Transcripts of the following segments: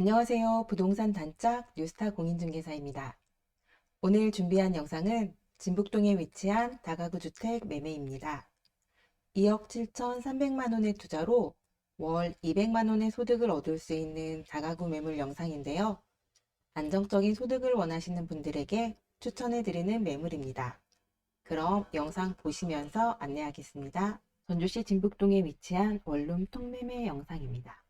안녕하세요. 부동산 단짝 뉴스타 공인중개사입니다. 오늘 준비한 영상은 진북동에 위치한 다가구 주택 매매입니다. 2억 7,300만 원의 투자로 월 200만 원의 소득을 얻을 수 있는 다가구 매물 영상인데요. 안정적인 소득을 원하시는 분들에게 추천해 드리는 매물입니다. 그럼 영상 보시면서 안내하겠습니다. 전주시 진북동에 위치한 원룸 통매매 영상입니다.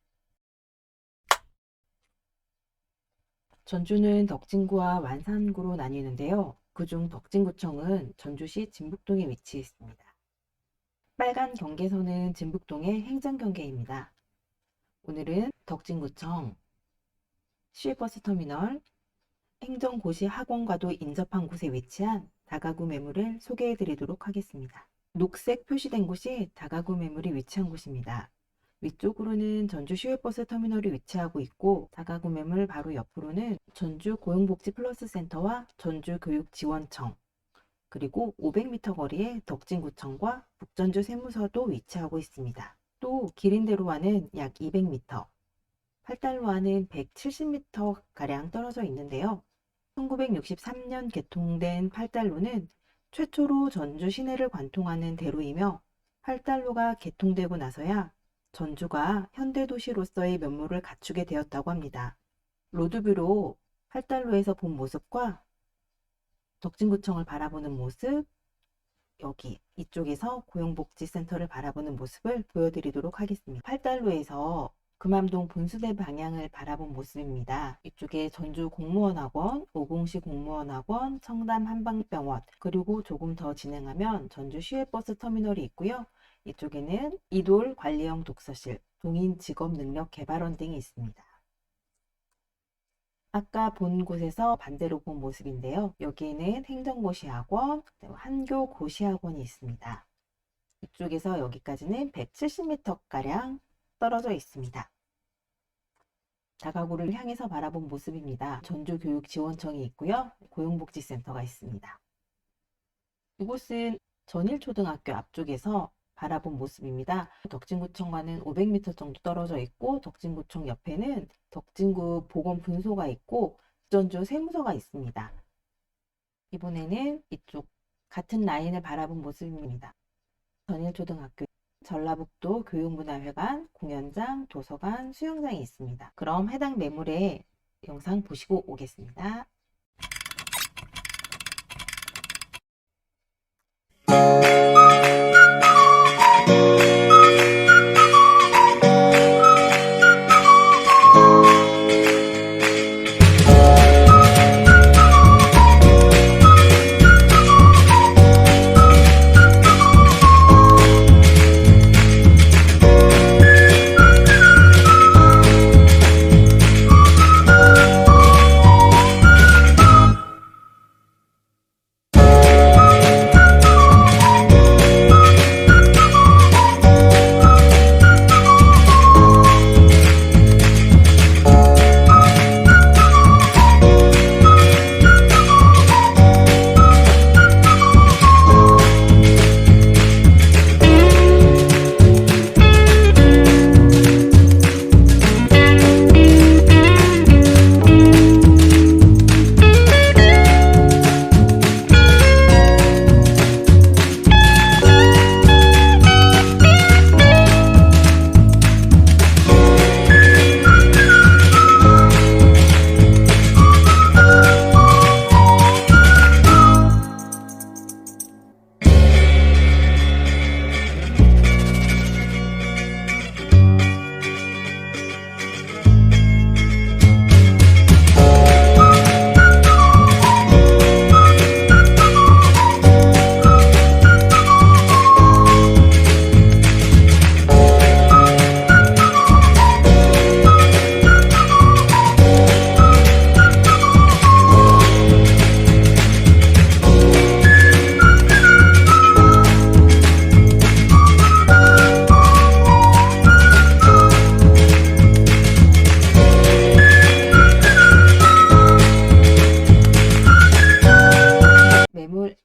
전주는 덕진구와 완산구로 나뉘는데요. 그중 덕진구청은 전주시 진북동에 위치해 있습니다. 빨간 경계선은 진북동의 행정경계입니다. 오늘은 덕진구청 시외버스 터미널 행정고시 학원과도 인접한 곳에 위치한 다가구 매물을 소개해 드리도록 하겠습니다. 녹색 표시된 곳이 다가구 매물이 위치한 곳입니다. 위쪽으로는 전주 시외버스 터미널이 위치하고 있고 다가구 매물 바로 옆으로는 전주 고용복지 플러스 센터와 전주 교육지원청 그리고 500m 거리에 덕진구청과 북전주 세무서도 위치하고 있습니다. 또 기린대로와는 약 200m, 팔달로와는 170m 가량 떨어져 있는데요. 1963년 개통된 팔달로는 최초로 전주 시내를 관통하는 대로이며 팔달로가 개통되고 나서야 전주가 현대도시로서의 면모를 갖추게 되었다고 합니다. 로드뷰로 팔달로에서 본 모습과 덕진구청을 바라보는 모습, 여기 이쪽에서 고용복지센터를 바라보는 모습을 보여드리도록 하겠습니다. 팔달로에서 금암동 분수대 방향을 바라본 모습입니다. 이쪽에 전주 공무원학원, 오공시 공무원학원, 청담 한방병원, 그리고 조금 더 진행하면 전주 시외버스 터미널이 있고요. 이쪽에는 이돌 관리형 독서실, 동인 직업 능력 개발원 등이 있습니다. 아까 본 곳에서 반대로 본 모습인데요. 여기에는 행정고시학원, 한교고시학원이 있습니다. 이쪽에서 여기까지는 170m가량 떨어져 있습니다. 다가구를 향해서 바라본 모습입니다. 전주교육지원청이 있고요. 고용복지센터가 있습니다. 이곳은 전일초등학교 앞쪽에서 바라본 모습입니다. 덕진구청과는 500m 정도 떨어져 있고 덕진구청 옆에는 덕진구 보건분소가 있고 전주 세무서가 있습니다. 이번에는 이쪽 같은 라인을 바라본 모습입니다. 전일초등학교 전라북도 교육문화회관, 공연장, 도서관, 수영장이 있습니다. 그럼 해당 매물의 영상 보시고 오겠습니다.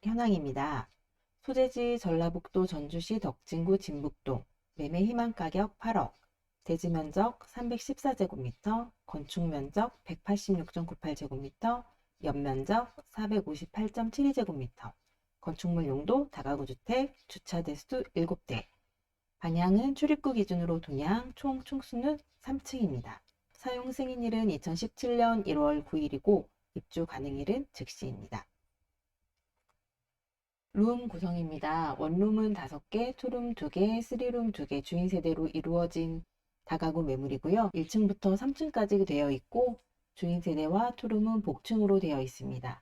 현황입니다. 소재지 전라북도 전주시 덕진구 진북동 매매 희망 가격 8억 대지 면적 314제곱미터, 건축 면적 186.98제곱미터, 연면적 458.72제곱미터, 건축물 용도 다가구 주택, 주차 대수 7대, 방향은 출입구 기준으로 동향, 총 총수는 3층입니다. 사용 승인일은 2017년 1월 9일이고 입주 가능일은 즉시입니다. 룸 구성입니다. 원룸은 5개, 투룸 2개, 쓰리룸 2개 주인 세대로 이루어진 다가구 매물이고요. 1층부터 3층까지 되어 있고 주인 세대와 투룸은 복층으로 되어 있습니다.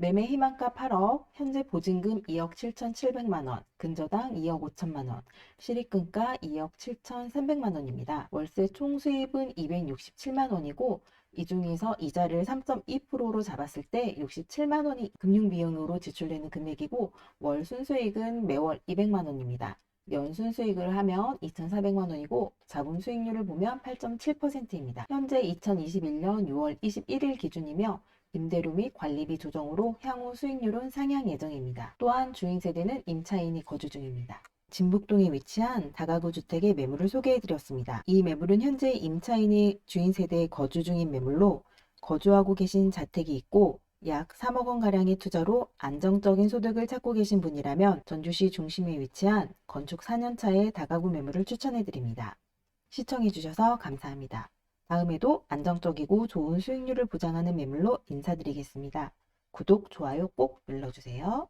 매매 희망가 8억, 현재 보증금 2억 7,700만 원, 근저당 2억 5천만 원, 실입금가 2억 7,300만 원입니다. 월세 총 수입은 267만 원이고 이 중에서 이자를 3.2%로 잡았을 때 67만 원이 금융비용으로 지출되는 금액이고 월 순수익은 매월 200만 원입니다. 연 순 수익을 하면 2,400만 원이고 자본 수익률을 보면 8.7%입니다. 현재 2021년 6월 21일 기준이며 임대료 및 관리비 조정으로 향후 수익률은 상향 예정입니다. 또한 주인 세대는 임차인이 거주 중입니다. 진북동에 위치한 다가구 주택의 매물을 소개해드렸습니다. 이 매물은 현재 임차인이 주인 세대에 거주 중인 매물로 거주하고 계신 자택이 있고 약 3억 원 가량의 투자로 안정적인 소득을 찾고 계신 분이라면 전주시 중심에 위치한 건축 4년차의 다가구 매물을 추천해드립니다. 시청해주셔서 감사합니다. 다음에도 안정적이고 좋은 수익률을 보장하는 매물로 인사드리겠습니다. 구독, 좋아요 꼭 눌러주세요.